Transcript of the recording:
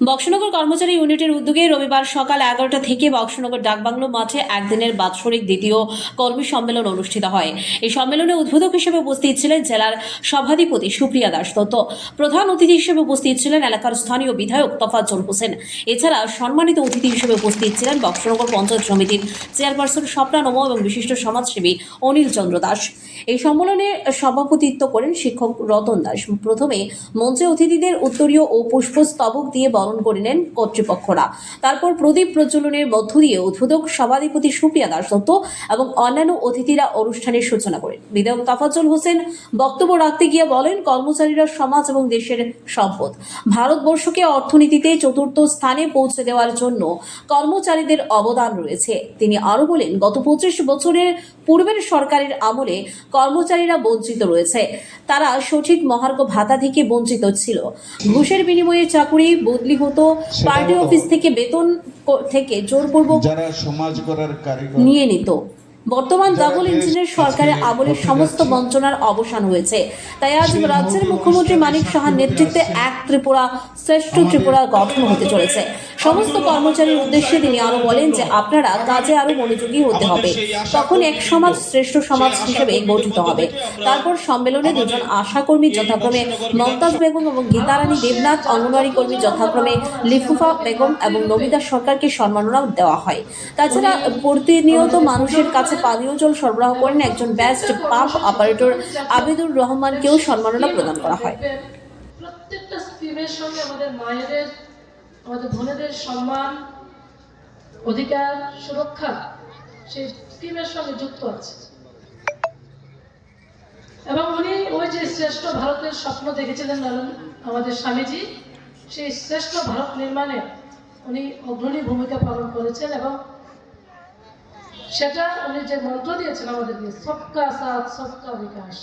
বক্সনগর কর্মচারী ইউনিটের উদ্যোগে রবিবার সকাল এগারোটা থেকে বক্সনগর ডাকবাংলো মাঠে একদিনের বাৎসরিক দ্বিতীয় কর্মী সম্মেলন অনুষ্ঠিত হয়। এই সম্মেলনে উদ্বোধক হিসেবে উপস্থিত ছিলেন জেলার সভাধিপতি সুপ্রিয়া দাস দত্ত, প্রধান অতিথি হিসেবে উপস্থিত ছিলেন এলাকার স্থানীয় বিধায়ক তফাজ্জল হোসেন। এছাড়া সম্মানিত অতিথি হিসেবে উপস্থিত ছিলেন বক্সনগর পঞ্চায়েত সমিতির চেয়ারপারসন স্বপ্না নম এবং বিশিষ্ট সমাজসেবী অনিল চন্দ্র দাস। এই সম্মেলনে সভাপতিত্ব করেন শিক্ষক রতন দাস। প্রথমে মঞ্চে অতিথিদের উত্তরীয় ও পুষ্পস্তবক দিয়ে বরণ করে নেন কর্তৃপক্ষরা। তারপর প্রদীপ প্রজ্বলনের মধ্য দিয়ে উদ্বোধক সভাধিপতি সুপ্রিয়া দাস দত্ত এবং অন্যান্য অতিথিরা অনুষ্ঠানের সূচনা করেন। বিধায়ক তাফাজ্জল হোসেন বক্তব্য রাখতে গিয়ে বলেন, কর্মচারীরা সমাজ এবং দেশের সম্পদ। ভারতবর্ষকে অর্থনীতিতে চতুর্থ স্থানে পৌঁছে দেওয়ার জন্য কর্মচারীদের অবদান রয়েছে। তিনি আরও বলেন, গত পঁচিশ বছরের পূর্বের সরকারের আমলে কর্মচারীরা বঞ্চিত রয়েছে। তারা সঠিক মহার্ঘ ভাতা থেকে বঞ্চিত ছিল। ঘুষের বিনিময়ে চাকুরি, বদলি হতো পার্টি অফিস থেকে বেতন থেকে জোরপূর্বক যারা সমাজ করার কারিগর নিয়ে নিত। বর্তমান ডাবল ইঞ্জিনের সরকারের আমলে সমস্ত বঞ্চনার অবসান হয়েছে। তাই আজ রাজ্যের মুখ্যমন্ত্রী মানিক সাহার নেতৃত্বে এক ত্রিপুরা শ্রেষ্ঠ ত্রিপুরা গঠন হতে চলেছে। সমস্ত কর্মচারীর উদ্দেশ্যে তিনি আরও বলেন যে আপনারা কাজে আরও মনোযোগী হতে হবে তখন এক সমাজ শ্রেষ্ঠ সমাজ হিসেবে গঠিত হবে তারপর সম্মেলনে দুজন আশাকর্মী যথাক্রমে মমতাজ বেগম এবং গীতারানী দেবনাথ অঙ্গনওয়াড়ি কর্মী যথাক্রমে লিফুফা বেগম এবং নমিতা সরকারকে সম্মাননা দেওয়া হয় তাছাড়া প্রতিনিয়ত মানুষের কাছে পানীয় জল সরবরাহ করেন একজন বেস্ট পাম্প অপারেটর আবিদুর রহমানকেও সম্মাননা প্রদান করা হয় প্রত্যেকটা স্কিমের সঙ্গে আমাদের মায়েদের আমাদের বোনেদের সম্মান, অধিকার, সুরক্ষা, সেই স্কিমের সঙ্গে যুক্ত আছে। এবং উনি ওই যে শ্রেষ্ঠ ভারতের স্বপ্ন দেখেছিলেন আমাদের স্বামীজি, সেই শ্রেষ্ঠ ভারত নির্মাণে উনি অগ্রণী ভূমিকা পালন করেছেন এবং সেটা উনি যে মন্ত্র দিয়েছেন আমাদেরকে সবকা সাথ, সবকা বিকাশ।